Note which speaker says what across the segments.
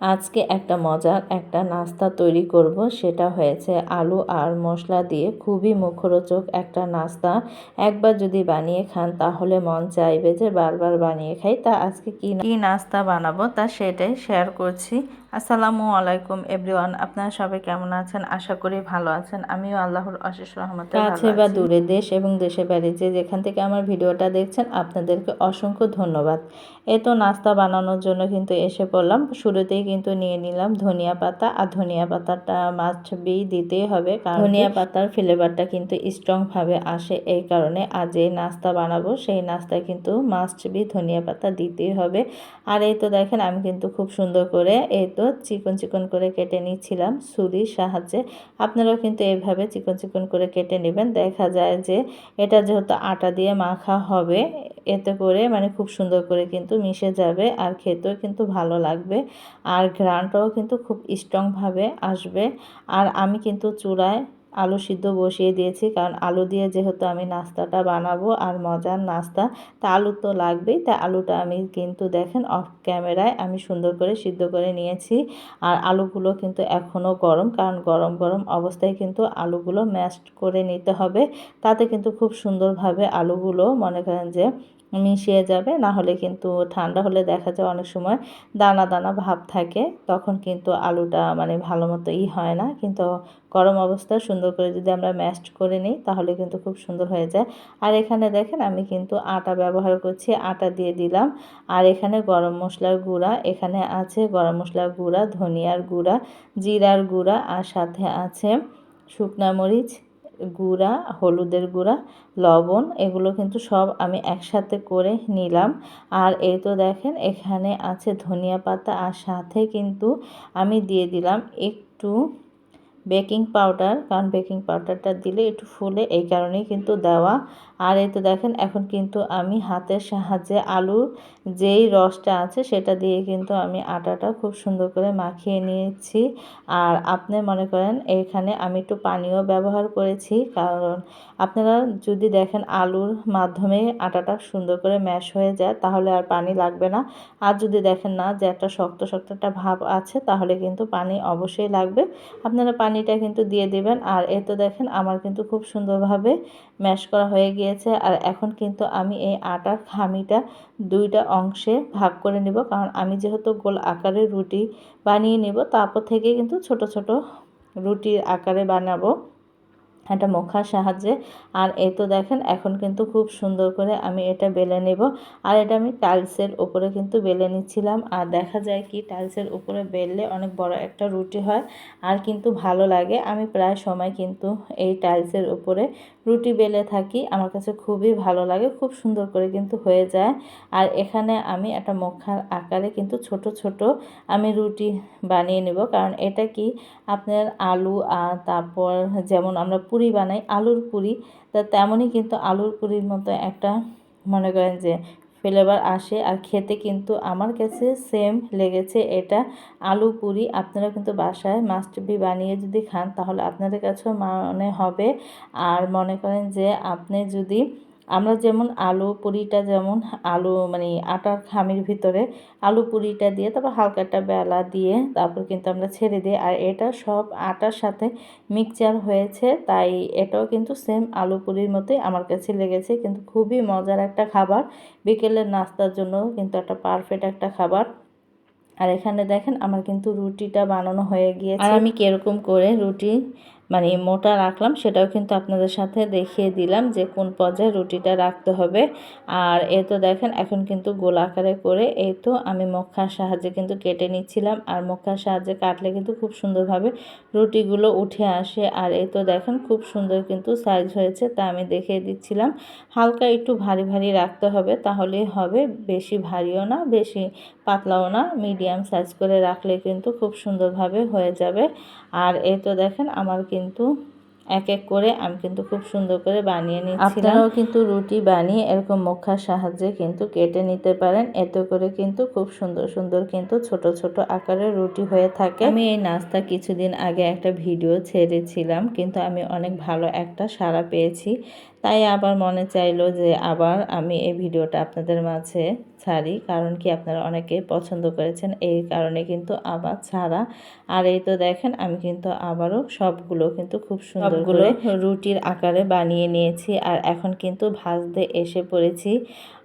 Speaker 1: আজকে একটা মজার একটা নাস্তা তৈরি করব। সেটা হয়েছে আলু আর মশলা দিয়ে খুবই মুখরোচক একটা নাস্তা। একবার যদি বানিয়ে খান তাহলে মন চাইবে যে বারবার বানিয়ে খাই। তা আজকে কি কি নাস্তা বানাবো তা সেটাই শেয়ার করছি। আসসালামু আলাইকুম এভরিওয়ান আপনারা সবাই কেমন আছেন? আশা করি ভালো আছেন। আমিও আল্লাহর অশেষ রহমতে কাছে বা দূরে দেশ এবং দেশে বাইরে যে যেখান থেকে আমার ভিডিওটা দেখছেন আপনাদেরকে অসংখ্য ধন্যবাদ। এ তো নাস্তা বানানোর জন্য কিন্তু এসে পড়লাম। শুরুতেই কিন্তু নিয়ে নিলাম ধনিয়া পাতা। আর ধনিয়া পাতাটা মাছ বি দিতেই হবে কারণ ধনিয়া পাতার ফ্লেভারটা কিন্তু স্ট্রংভাবে আসে এই কারণে। আজ যে নাস্তা বানাবো সেই নাস্তায় কিন্তু মাছ বি ধনিয়া পাতা দিতেই হবে। আর এই তো দেখেন আমি কিন্তু খুব সুন্দর করে এই তো চিকন চিকন করে কেটে নিচ্ছিলাম ছুরির সাহায্যে। আপনারাও কিন্তু এভাবে চিকন চিকন করে কেটে নেবেন। দেখা যায় যে এটা যেহেতু আটা দিয়ে মাখা হবে, এতে করে মানে খুব সুন্দর করে কিন্তু মিশে যাবে আর খেতেও কিন্তু ভালো লাগবে। আর ঘ্রাণটাও কিন্তু খুব স্ট্রংভাবে আসবে। আর আমি কিন্তু চূড়ায় আলু সিদ্ধ বসিয়ে দিয়েছি, কারণ আলু দিয়ে যেহেতু আমি নাস্তাটা বানাবো আর মজার নাস্তা, তা আলু তো লাগবেই। তা আলুটা আমি কিন্তু দেখেন অফ ক্যামেরায় আমি সুন্দর করে সিদ্ধ করে নিয়েছি আর আলুগুলো কিন্তু এখনও গরম, কারণ গরম গরম অবস্থায় কিন্তু আলুগুলো ম্যাশড করে নিতে হবে। তাতে কিন্তু খুব সুন্দরভাবে আলুগুলো মনে করেন যে মিশিয়ে যাবে, না হলে কিন্তু ঠান্ডা হলে দেখা যায় অনেক সময় দানা দানা ভাব থাকে, তখন কিন্তু আলুটা মানে ভালো মতো ই হয় না। কিন্তু গরম অবস্থায় সুন্দর করে যদি আমরা ম্যাশড করে নিই, তাহলে কিন্তু খুব সুন্দর হয়ে যায়। আর এখানে দেখেন আমি কিন্তু আটা ব্যবহার করছি, আটা দিয়ে দিলাম। আর এখানে গরম মশলার গুঁড়া, এখানে আছে গরম মশলার গুঁড়া, ধনিয়ার গুঁড়া, জিরার গুঁড়া, আর সাথে আছে শুকনা মরিচ গুঁড়া, হলুদের গুঁড়া, লবণ, এগুলো কিন্তু সব আমি একসাথে করে নিলাম। আর এই তো দেখেন, এখানে আছে ধনিয়া পাতা আর সাথে কিন্তু আমি দিয়ে দিলাম একটু বেকিং পাউডার। কারণ বেকিং পাউডারটা দিলে একটু ফুলে, এই কারণেই কিন্তু দেওয়া আর এই তো দেখেন, এখন কিন্তু আমি হাতের সাহায্যে আলুর যেই রসটা আছে সেটা দিয়ে কিন্তু আমি আটাটা খুব সুন্দর করে মাখিয়ে নিয়েছি। আর আপনি মনে করেন এখানে আমি একটু পানিও ব্যবহার করেছি, কারণ আপনারা যদি দেখেন আলুর মাধ্যমে আটাটা সুন্দর করে ম্যাশ হয়ে যায়, তাহলে আর পানি লাগবে না। আর যদি দেখেন না যে একটা শক্ত শক্ত একটা ভাব আছে, তাহলে কিন্তু পানি অবশ্যই লাগবে। আপনারা পানিটা কিন্তু দিয়ে দেবেন। আর এ তো দেখেন, আমার কিন্তু খুব সুন্দরভাবে ম্যাশ করা হয়ে গিয়েছে আর এখন কিন্তু আমি এই আটার খামিটা দুইটা অংশে ভাগ করে নেব। কারণ আমি যেহেতু গোল আকারে রুটি বানিয়ে নেব, তারপর থেকে কিন্তু ছোট ছোট রুটির আকারে বানাবো একটা মুখার সাহায্যে। আর এই তো দেখেন, এখন কিন্তু খুব সুন্দর করে আমি এটা বেলে নেব। আর এটা আমি টাইলসের উপরে কিন্তু বেলে নিচ্ছিলাম। আর দেখা যায় কি, টাইলসের উপরে বেললে অনেক বড় একটা রুটি হয়। আর কিন্তু ভালো লাগে। আমি প্রায় সময় কিন্তু এই টাইলসের উপরে রুটি বেলে থাকি, আমার কাছে খুবই ভালো লাগে, খুব সুন্দর করে কিন্তু হয়ে যায়। আর এখানে আমি একটা মখার আকারে কিন্তু ছোট ছোট আমি রুটি বানিয়ে নেব, কারণ এটা কি আপনার আলু তারপর যেমন আমরা পুরি বানাই, আলুর পুরি, তা তেমনই কিন্তু আলুর পুরির মতো একটা মনে করেন যে ফ্লেভার আসে আর খেতে কিন্তু আমার কাছে সেম লেগেছে এটা। আলু পুরি আপনারা কিন্তু বাসায় বি বানিয়ে যদি খান তাহলে আপনাদের কাছেও মনে হবে। আর মনে করেন যে আপনি যদি আমরা যেমন আলু পুরিটা যেমন আলু মানে আটার খামির ভিতরে আলু পুরিটা দিয়ে তারপর হালকা একটা বেলা দিয়ে তারপর কিন্তু আমরা ছেড়ে দিই। আর এটা সব আটার সাথে মিক্সচার হয়েছে, তাই এটাও কিন্তু সেম আলু পুরির মতোই আমার কাছে লেগেছে। কিন্তু খুবই মজার একটা খাবার। বিকেলের নাস্তার জন্য কিন্তু একটা পারফেক্ট একটা খাবার। আর এখানে দেখেন আমার কিন্তু রুটিটা বানানো হয়ে গিয়েছে। আর আমি কীরকম করে রুটি মানে মোটা রাখলাম, সেটাও কিন্তু আপনাদের সাথে দেখিয়ে দিলাম যে কোন পর্যায়ে রুটিটা রাখতে হবে। আর এ তো দেখেন, এখন কিন্তু গোল আকারে করে এই তো আমি মক্ষার সাহায্যে কিন্তু কেটে নিচ্ছিলাম। আর মক্ষার সাহায্যে কাটলে কিন্তু খুব সুন্দরভাবে রুটিগুলো উঠে আসে। আর এই তো দেখেন, খুব সুন্দর কিন্তু সাইজ হয়েছে, তা আমি দেখিয়ে দিচ্ছিলাম। হালকা একটু ভারী ভারী রাখতে হবে তাহলেই হবে। বেশি ভারীও না, বেশি পাতলাও না মিডিয়াম সাইজ করে রাখলে কিন্তু খুব সুন্দরভাবে হয়ে যাবে। আর এই তো দেখেন, আমার কিন্তু এক এক করে আমি কিন্তু খুব সুন্দর করে বানিয়ে নিচ্ছি আপনারাও কিন্তু রুটি বানিয়ে এরকম মুখার সাহায্যে কিন্তু কেটে নিতে পারেন। এতে করে কিন্তু খুব সুন্দর সুন্দর কিন্তু ছোট ছোট আকারের রুটি হয়ে থাকে। আমি এই নাস্তা কিছুদিন আগে একটা ভিডিও ছেড়েছিলাম কিন্তু আমি অনেক ভালো একটা সাড়া পেয়েছি। তাই আবার মনে চাইলো যে আবার আমি এই ভিডিওটা আপনাদের মাঝে ছাড়ি। কারণ কি আপনারা অনেকে পছন্দ করেছেন এই কারণে কিন্তু আবার ছাড়া। আর এই তো দেখেন আমি কিন্তু আবারও সবগুলো কিন্তু খুব সুন্দর করে রুটির আকারে বানিয়ে নিয়েছি। আর এখন কিন্তু ভাজতে এসে পড়েছি।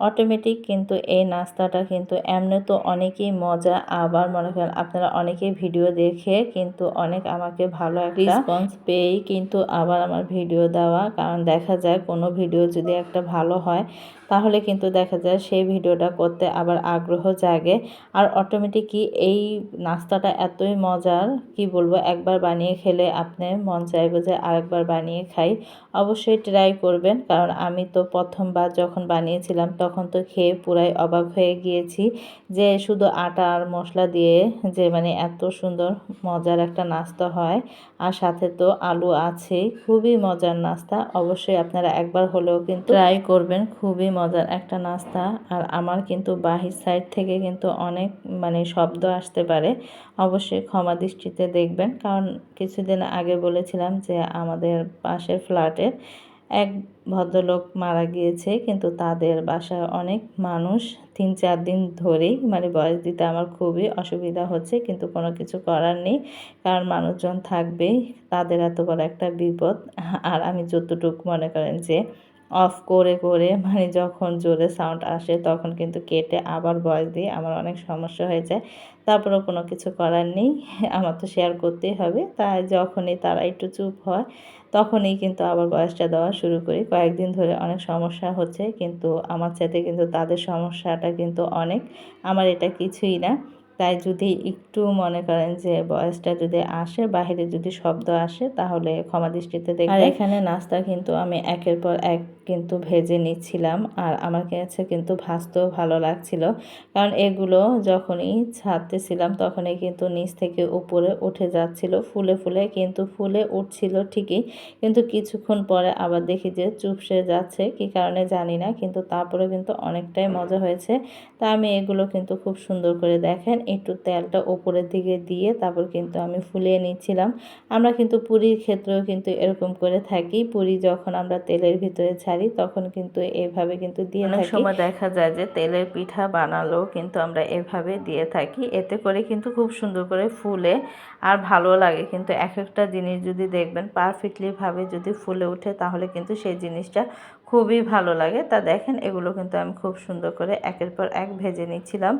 Speaker 1: অটোমেটিক কিন্তু এই নাস্তাটা কিন্তু এমনি তো অনেকেই মজা আবার মনে করেন আপনারা অনেকেই ভিডিও দেখে কিন্তু অনেক আমাকে ভালো একটা রেসপন্স পেয়েই কিন্তু আবার আমার ভিডিও দেওয়া। কারণ দেখা যায় কোনো ভিডিও যদি একটা ভালো হয়, তাহলে কিন্তু দেখা যায় সেই ভিডিওটা করতে আবার আগ্রহ জাগে। আর অটোমেটিক অটোমেটিকই এই নাস্তাটা এতই মজার, কি বলব, একবার বানিয়ে খেলে আপনি মন চাইবে যে আরেকবার বানিয়ে খাই। অবশ্যই ট্রাই করবেন। কারণ আমি তো প্রথমবার যখন বানিয়েছিলাম তখন তো খেয়ে পুরাই অবাক হয়ে গিয়েছি যে শুধু আটা আর মশলা দিয়ে যে মানে এত সুন্দর মজার একটা নাস্তা হয়। আর সাথে তো আলু আছে খুবই মজার নাস্তা। অবশ্যই আপনারা একবার হলেও কিন্তু ট্রাই করবেন, খুবই মজার একটা নাস্তা। আর আমার কিন্তু বাহির সাইড থেকে কিন্তু অনেক মানে শব্দ আসতে পারে, অবশ্যই ক্ষমা দৃষ্টিতে দেখবেন। কারণ কিছুদিন আগে বলেছিলাম যে আমাদের পাশের ফ্ল্যাটের এক ভদ্রলোক মারা গিয়েছে, কিন্তু তাদের বাসায় অনেক মানুষ তিন চার দিন ধরেই মানে বয়স দিতে আমার খুবই অসুবিধা হচ্ছে, কিন্তু কোনো কিছু করার নেই, কারণ মানুষজন থাকবেই, তাদের এত বড় একটা বিপদ। আর আমি যতটুকু মনে করেন যে অফ করে করে মানে যখন জোরে সাউন্ড আসে তখন কিন্তু কেটে আবার ভয়েস দিই। আমার অনেক সমস্যা হয়ে যায় তারপরেও কোনো কিছু করার নেই। আমার তো শেয়ার করতেই হবে। তাই যখনই তারা একটু চুপ হয়, তখনই কিন্তু আবার বয়সটা দেওয়া শুরু করি। কয়েকদিন ধরে অনেক সমস্যা হচ্ছে, কিন্তু আমার সাথে কিন্তু তাদের সমস্যাটা কিন্তু অনেক। আমার এটা কিছুই না। তাই যদি একটু মনে করেন যে বয়সটা যদি আসে, বাহিরে যদি শব্দ আসে, তাহলে ক্ষমা দৃষ্টিতে দেখবেন। আর এখানে নাস্তা কিন্তু আমি একের পর এক কিন্তু ভেজে নিচ্ছিলাম আর আমার কাছে কিন্তু ভাজতেও ভালো লাগছিল। কারণ এগুলো যখনই ছাড়তেছিলাম তখনই কিন্তু নিচ থেকে উপরে উঠে যাচ্ছিল, ফুলে ফুলে কিন্তু ফুলে উঠছিল ঠিকই। কিন্তু কিছুক্ষণ পরে আবার দেখি যে চুপসে যাচ্ছে, কি কারণে জানি না, কিন্তু তারপরে কিন্তু অনেকটাই মজা হয়েছে। তা আমি এগুলো কিন্তু খুব সুন্দর করে দেখেন একটু তেলটা ওপরের দিকে দিয়ে তারপর কিন্তু আমি ফুলিয়ে নিচ্ছিলাম। আমরা কিন্তু পুরীর ক্ষেত্রেও কিন্তু এরকম করে থাকি। পুরি যখন আমরা তেলের ভিতরে ছাড়ি তখন কিন্তু এভাবে কিন্তু দিয়ে থাকি। সময় দেখা যায় যে তেলের পিঠা বানালেও কিন্তু আমরা এভাবে দিয়ে থাকি। এতে করে কিন্তু খুব সুন্দর করে ফুলে আর ভালো লাগে। কিন্তু এক একটা জিনিস যদি দেখবেন পারফেক্টলিভাবে যদি ফুলে ওঠে তাহলে কিন্তু সেই জিনিসটা খুবই ভালো লাগে। তা দেখেন, এগুলো কিন্তু আমি খুব সুন্দর করে একের পর এক ভেজে নিচ্ছিলাম।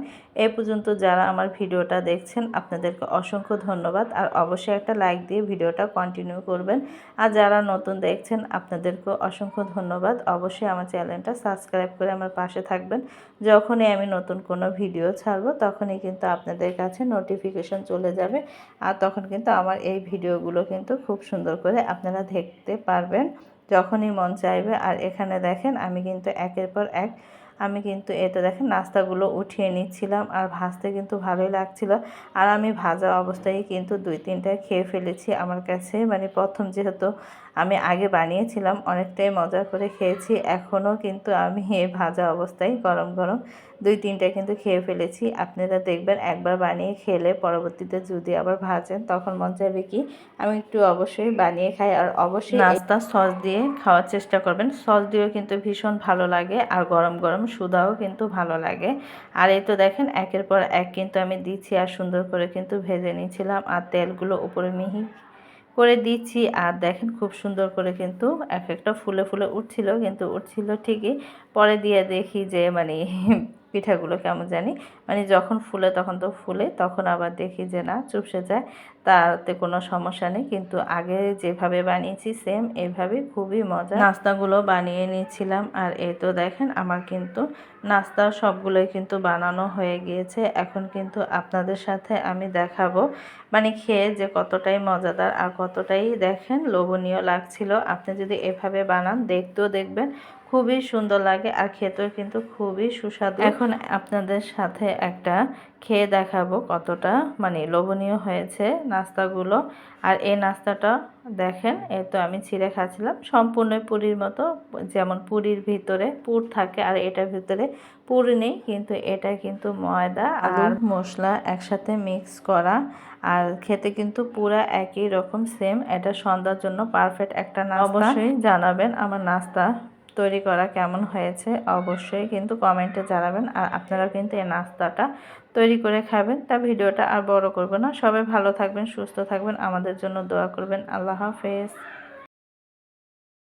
Speaker 1: এ পর্যন্ত যারা আমার ভিডিওটা দেখছেন, আপনাদেরকে অসংখ্য ধন্যবাদ। আর অবশ্যই একটা লাইক দিয়ে ভিডিওটা কন্টিনিউ করবেন। আর যারা নতুন দেখছেন আপনাদেরকে অসংখ্য ধন্যবাদ। অবশ্যই আমার চ্যানেলটা সাবস্ক্রাইব করে আমার পাশে থাকবেন। যখনই আমি নতুন কোনো ভিডিও ছাড়বো, তখনই কিন্তু আপনাদের কাছে নোটিফিকেশন চলে যাবে। আর তখন কিন্তু আমার এই ভিডিওগুলো কিন্তু খুব সুন্দর করে আপনারা দেখতে পারবেন। যখনই মন চাইবে। আর এখানে দেখেন, আমি কিন্তু একের পর এক, আমি কিন্তু এটা দেখেন নাস্তাগুলো উঠিয়ে নিচ্ছিলাম আর ভাজতে কিন্তু ভালোই লাগছিল। আর আমি ভাজা অবস্থায় কিন্তু দুই তিনটা খেয়ে ফেলেছি আমার কাছে। মানে প্রথম যেহেতু আমি আগে বানিয়েছিলাম, অনেকটাই মজা করে খেয়েছি। এখনও কিন্তু আমি এই ভাজা অবস্থায় গরম গরম দুই তিনটা কিন্তু খেয়ে ফেলেছি। আপনারা দেখবেন একবার বানিয়ে খেলে পরবর্তীতে যদি আবার ভাজেন, তখন মন চাইবে কি, আমি একটু অবশ্যই বানিয়ে খাই। আর অবশ্যই নাস্তা, সস দিয়ে খাওয়ার চেষ্টা করবেন। সস দিয়েও কিন্তু ভীষণ ভালো লাগে আর গরম গরম সুদাও কিন্তু ভালো লাগে। আর এই তো দেখেন, একের পর এক কিন্তু আমি দিচ্ছি আর সুন্দর করে কিন্তু ভেজে নিয়েছিলাম আর তেলগুলো উপরে মিহি করে দিচ্ছি। আর দেখেন খুব সুন্দর করে কিন্তু এক একটা ফুলে ফুলে উঠছিল, কিন্তু উঠছিল ঠিকই। পরে দিয়ে দেখি যে মানে পিঠাগুলো কেমন জানি মানে যখন ফুলে তখন তো ফুলে, তখন আবার দেখি যে না, চুপসে যায়। তাতে কোনো সমস্যা নেই, কিন্তু আগে যেভাবে বানিয়েছি সেম এভাবে খুবই মজা নাস্তাগুলো বানিয়ে নিয়েছিলাম আর এই তো দেখেন আমার কিন্তু নাস্তা সবগুলোই কিন্তু বানানো হয়ে গিয়েছে। এখন কিন্তু আপনাদের সাথে আমি দেখাবো মানে খেয়ে যে কতটাই মজাদার আর কতটাই দেখেন লোভনীয় লাগছিল। আপনি যদি এভাবে বানান, দেখতেও দেখবেন খুবই সুন্দর লাগে আর খেতেও কিন্তু খুবই সুস্বাদু। এখন আপনাদের সাথে একটা খেয়ে দেখাবো কতটা মানে লোভনীয় হয়েছে নাস্তাগুলো। আর এই নাস্তাটা দেখেন এ তো আমি ছিঁড়ে খাচ্ছিলাম। সম্পূর্ণ পুরীর মতো যেমন পুরীর ভিতরে পুর থাকে আর এটার ভিতরে পুর নেই কিন্তু এটা কিন্তু ময়দা আর মশলা একসাথে মিক্স করা আর খেতে কিন্তু পুরা একই রকম সেম। এটা সন্ধ্যার জন্য পারফেক্ট একটা নাস্তা। অবশ্যই জানাবেন আমার নাস্তা তৈরি করা কেমন হয়েছে অবশ্যই কিন্তু কমেন্টে জানাবেন। আর আপনারা কিন্তু এই নাস্তাটা তৈরি করে খাবেন। তা ভিডিওটা আর বড় করব না। সবাই ভালো থাকবেন, সুস্থ থাকবেন। আমাদের জন্য দোয়া করবেন। আল্লাহ হাফেজ।